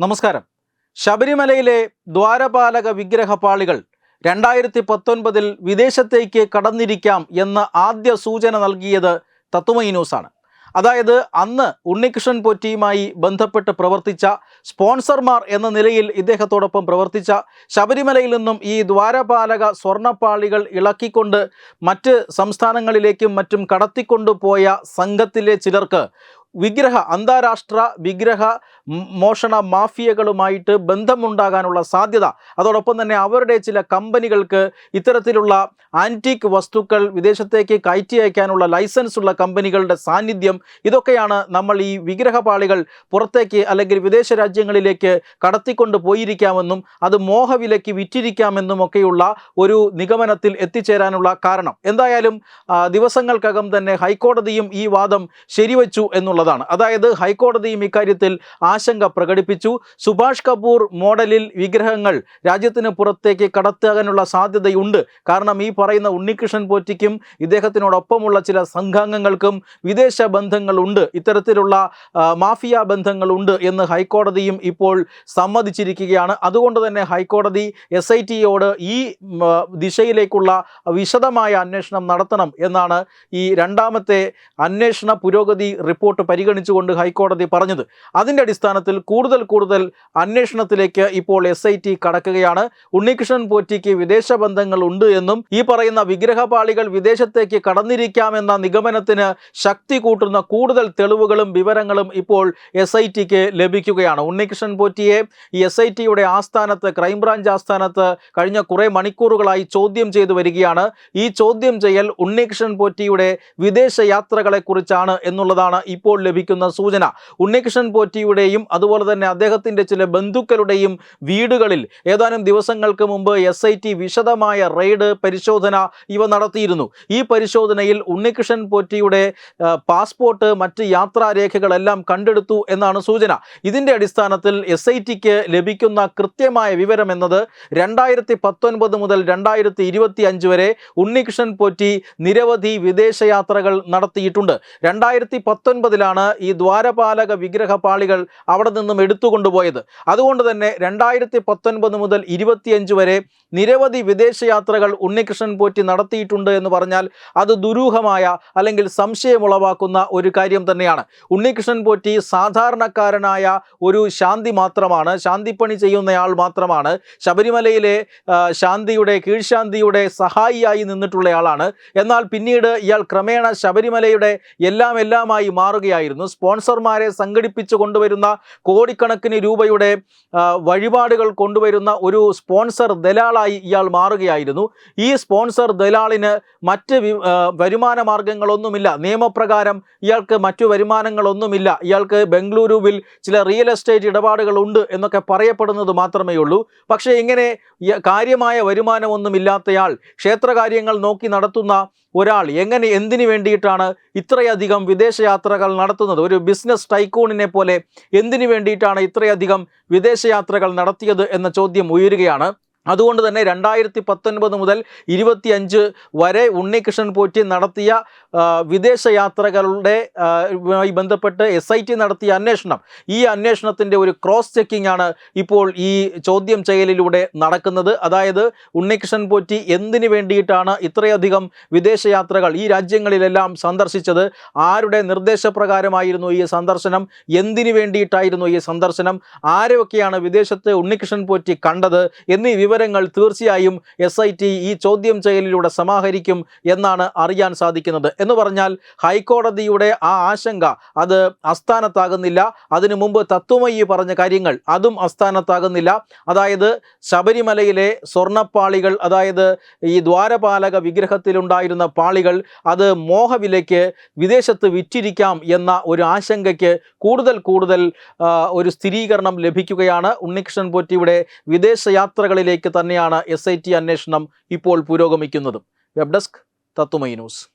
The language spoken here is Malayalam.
നമസ്കാരം. ശബരിമലയിലെ ദ്വാരപാലക വിഗ്രഹ പാളികൾ രണ്ടായിരത്തി പത്തൊൻപതിൽ വിദേശത്തേക്ക് കടന്നിരിക്കാം എന്ന ആദ്യ സൂചന നൽകിയത് തത്വമയി ന്യൂസാണ്. അതായത് അന്ന് ഉണ്ണികൃഷ്ണൻ പൊറ്റിയുമായി ബന്ധപ്പെട്ട് പ്രവർത്തിച്ച സ്പോൺസർമാർ എന്ന നിലയിൽ ഇദ്ദേഹത്തോടൊപ്പം പ്രവർത്തിച്ച ശബരിമലയിൽ നിന്നും ഈ ദ്വാരപാലക സ്വർണപ്പാളികൾ ഇളക്കിക്കൊണ്ട് മറ്റ് സംസ്ഥാനങ്ങളിലേക്കും മറ്റും കടത്തിക്കൊണ്ടുപോയ സംഘത്തിലെ ചിലർക്ക് വിഗ്രഹ അന്താരാഷ്ട്ര വിഗ്രഹ മോഷണ മാഫിയകളുമായിട്ട് ബന്ധമുണ്ടാകാനുള്ള സാധ്യത. അതോടൊപ്പം തന്നെ അവരുടെ ചില കമ്പനികൾക്ക് ഇത്തരത്തിലുള്ള ആന്റീക്ക് വസ്തുക്കൾ വിദേശത്തേക്ക് കയറ്റി അയക്കാനുള്ള ലൈസൻസ് ഉള്ള കമ്പനികളുടെ സാന്നിധ്യം. ഇതൊക്കെയാണ് നമ്മൾ ഈ വിഗ്രഹപാളികൾ പുറത്തേക്ക് അല്ലെങ്കിൽ വിദേശ രാജ്യങ്ങളിലേക്ക് കടത്തിക്കൊണ്ട് പോയിരിക്കാമെന്നും അത് മോഹവിലയ്ക്ക് വിറ്റിരിക്കാമെന്നും ഒക്കെയുള്ള ഒരു നിഗമനത്തിൽ എത്തിച്ചേരാനുള്ള കാരണം. എന്തായാലും ദിവസങ്ങൾക്കകം തന്നെ ഹൈക്കോടതിയും ഈ വാദം ശരിവച്ചു എന്നുള്ളതാണ്. അതായത് ഹൈക്കോടതിയും ഇക്കാര്യത്തിൽ ആശങ്ക പ്രകടിപ്പിച്ചു. സുഭാഷ് കപൂർ മോഡലിൽ വിഗ്രഹങ്ങൾ രാജ്യത്തിന് പുറത്തേക്ക് കടത്താകാനുള്ള സാധ്യതയുണ്ട്. കാരണം ഈ പറയുന്ന ഉണ്ണികൃഷ്ണൻ പോറ്റിക്കും ഇദ്ദേഹത്തിനോടൊപ്പമുള്ള ചില സംഘാംഗങ്ങൾക്കും വിദേശ ബന്ധങ്ങളുണ്ട്. ഇത്തരത്തിലുള്ള മാഫിയ ബന്ധങ്ങളുണ്ട് എന്ന് ഹൈക്കോടതിയും ഇപ്പോൾ സമ്മതിച്ചിരിക്കുകയാണ്. അതുകൊണ്ട് തന്നെ ഹൈക്കോടതി എസ് ഐ ടിയോട് ഈ ദിശയിലേക്കുള്ള വിശദമായ അന്വേഷണം നടത്തണം എന്നാണ് ഈ രണ്ടാമത്തെ അന്വേഷണ പുരോഗതി റിപ്പോർട്ട് പരിഗണിച്ചുകൊണ്ട് ഹൈക്കോടതി പറഞ്ഞത്. അതിന്റെ അടിസ്ഥാനത്തിൽ കൂടുതൽ കൂടുതൽ അന്വേഷണത്തിലേക്ക് ഇപ്പോൾ എസ് ഐ ടി കടക്കുകയാണ്. ഉണ്ണികൃഷ്ണൻ പോറ്റിക്ക് വിദേശ ബന്ധങ്ങൾ ഉണ്ട് എന്നും ഈ പറയുന്ന വിഗ്രഹപാളികൾ വിദേശത്തേക്ക് കടന്നിരിക്കാമെന്ന നിഗമനത്തിന് ശക്തി കൂട്ടുന്ന കൂടുതൽ തെളിവുകളും വിവരങ്ങളും ഇപ്പോൾ എസ് ഐ ടിക്ക് ലഭിക്കുകയാണ്. ഉണ്ണികൃഷ്ണൻ പോറ്റിയെ ഈ എസ് ഐ ടിയുടെ ആസ്ഥാനത്ത് ക്രൈംബ്രാഞ്ച് ആസ്ഥാനത്ത് കഴിഞ്ഞ കുറേ മണിക്കൂറുകളായി ചോദ്യം ചെയ്തു വരികയാണ്. ഈ ചോദ്യം ചെയ്യൽ ഉണ്ണികൃഷ്ണൻ പോറ്റിയുടെ വിദേശ യാത്രകളെക്കുറിച്ചാണ് എന്നുള്ളതാണ് ഇപ്പോൾ ലഭിക്കുന്ന സൂചന. ഉണ്ണികൃഷ്ണൻ പോറ്റിയുടെയും അതുപോലെ തന്നെ അദ്ദേഹത്തിന്റെ ചില ബന്ധുക്കളുടെയും വീടുകളിൽ ഏതാനും ദിവസങ്ങൾക്ക് മുമ്പ് എസ് ഐ ടി വിശദമായ റെയ്ഡ് പരിശോധന ഇവ നടത്തിയിരുന്നു. ഈ പരിശോധനയിൽ ഉണ്ണികൃഷ്ണൻ പോറ്റിയുടെ പാസ്പോർട്ട് മറ്റ് യാത്രാരേഖകളെല്ലാം കണ്ടെടുത്തു എന്നാണ് സൂചന. ഇതിന്റെ അടിസ്ഥാനത്തിൽ എസ് ഐ ടിക്ക് ലഭിക്കുന്ന കൃത്യമായ വിവരം എന്നത് രണ്ടായിരത്തി പത്തൊൻപത് മുതൽ രണ്ടായിരത്തി ഇരുപത്തി അഞ്ച് വരെ ഉണ്ണികൃഷ്ണൻ പോറ്റി നിരവധി വിദേശയാത്രകൾ നടത്തിയിട്ടുണ്ട്. രണ്ടായിരത്തി പത്തൊൻപതിലാണ് ഈ ദ്വാരപാലക വിഗ്രഹപാളികൾ അവിടെ നിന്നും എടുത്തുകൊണ്ടുപോയത്. അതുകൊണ്ട് തന്നെ രണ്ടായിരത്തി പത്തൊൻപത് മുതൽ ഇരുപത്തിയഞ്ച് വരെ നിരവധി വിദേശയാത്രകൾ ഉണ്ണികൃഷ്ണൻ പോറ്റി നടത്തിയിട്ടുണ്ട് എന്ന് പറഞ്ഞാൽ അത് ദുരൂഹമായ അല്ലെങ്കിൽ സംശയമുളവാക്കുന്ന ഒരു കാര്യം തന്നെയാണ്. ഉണ്ണികൃഷ്ണൻ പോറ്റി സാധാരണക്കാരനായ ഒരു ശാന്തി മാത്രമാണ്. ശാന്തിപ്പണി ചെയ്യുന്നയാൾ മാത്രമാണ്. ശബരിമലയിലെ ശാന്തിയുടെ കീഴ്ശാന്തിയുടെ സഹായിയായി നിന്നിട്ടുള്ളയാളാണ്. എന്നാൽ പിന്നീട് ഇയാൾ ക്രമേണ ശബരിമലയുടെ എല്ലാം എല്ലാമായി മാറുകയായിരുന്നു സ്പോൺസർമാരെ സംഘടിപ്പിച്ചു കൊണ്ടുവരുന്ന കോടിക്കണക്കിന് രൂപയുടെ വഴിപാടുകൾ കൊണ്ടുവരുന്ന ഒരു സ്പോൺസർ ദലാളായി ഇയാൾ മാറുകയായിരുന്നു. ഈ സ്പോൺസർ ദലാളിന് മറ്റ് വരുമാന മാർഗങ്ങളൊന്നുമില്ല നിയമപ്രകാരം ഇയാൾക്ക് മറ്റു വരുമാനങ്ങളൊന്നുമില്ല. ഇയാൾക്ക് ബംഗളൂരുവിൽ ചില റിയൽ എസ്റ്റേറ്റ് ഇടപാടുകൾ ഉണ്ട് എന്നൊക്കെ പറയപ്പെടുന്നത് മാത്രമേ ഉള്ളൂ. പക്ഷേ ഇങ്ങനെ കാര്യമായ വരുമാനമൊന്നുമില്ലാത്തയാൾ ക്ഷേത്രകാര്യങ്ങൾ നോക്കി നടത്തുന്ന ഒരാൾ എങ്ങനെ എന്തിനു വേണ്ടിയിട്ടാണ് ഇത്രയധികം വിദേശയാത്രകൾ നടത്തുന്നത്. ഒരു ബിസിനസ് ടൈക്കൂണിനെ പോലെ എന്തിനു വേണ്ടിയിട്ടാണ് ഇത്രയധികം വിദേശയാത്രകൾ നടത്തിയത് എന്ന ചോദ്യം ഉയരുകയാണ്. അതുകൊണ്ട് തന്നെ രണ്ടായിരത്തി പത്തൊൻപത് മുതൽ ഇരുപത്തിയഞ്ച് വരെ ഉണ്ണികൃഷ്ണൻ പോറ്റി നടത്തിയ വിദേശ യാത്രകളുടെ ഈ ബന്ധപ്പെട്ട് എസ് ഐ ടി നടത്തിയ അന്വേഷണം. ഈ അന്വേഷണത്തിന്റെ ഒരു ക്രോസ് ചെക്കിംഗ് ആണ് ഇപ്പോൾ ഈ ചോദ്യം ചെയ്യലിലൂടെ നടക്കുന്നത്. അതായത് ഉണ്ണികൃഷ്ണൻ പോറ്റി എന്തിനു വേണ്ടിയിട്ടാണ് ഇത്രയധികം വിദേശയാത്രകൾ ഈ രാജ്യങ്ങളിലെല്ലാം സന്ദർശിച്ചത്? ആരുടെ നിർദ്ദേശപ്രകാരമായിരുന്നു ഈ സന്ദർശനം? എന്തിനു വേണ്ടിയിട്ടായിരുന്നു ഈ സന്ദർശനം? ആരൊക്കെയാണ് വിദേശത്ത് ഉണ്ണികൃഷ്ണൻ പോറ്റി കണ്ടത്? എന്നീ വിവരങ്ങൾ തീർച്ചയായും എസ് ഈ ചോദ്യം ചെയ്യലിലൂടെ സമാഹരിക്കും എന്നാണ് അറിയാൻ സാധിക്കുന്നത്. എന്ന് പറഞ്ഞാൽ ഹൈക്കോടതിയുടെ ആ ആശങ്ക അത് അസ്ഥാനത്താകുന്നില്ല അതിനു മുമ്പ് തത്വമയി പറഞ്ഞ കാര്യങ്ങൾ അതും അസ്ഥാനത്താകുന്നില്ല അതായത് ശബരിമലയിലെ സ്വർണപ്പാളികൾ അതായത് ഈ ദ്വാരപാലക വിഗ്രഹത്തിലുണ്ടായിരുന്ന പാളികൾ അത് മോഹവിലയ്ക്ക് വിദേശത്ത് വിറ്റിരിക്കാം എന്ന ഒരു ആശങ്കയ്ക്ക് കൂടുതൽ കൂടുതൽ ഒരു സ്ഥിരീകരണം ലഭിക്കുകയാണ്. ഉണ്ണികൃഷ്ണൻ പോറ്റിയുടെ വിദേശയാത്രകളിലേക്ക് തന്നെയാണ് എസ് ഐ ടി അന്വേഷണം ഇപ്പോൾ പുരോഗമിക്കുന്നത്. വെബ് ഡെസ്ക് തത്തുമൈ ന്യൂസ്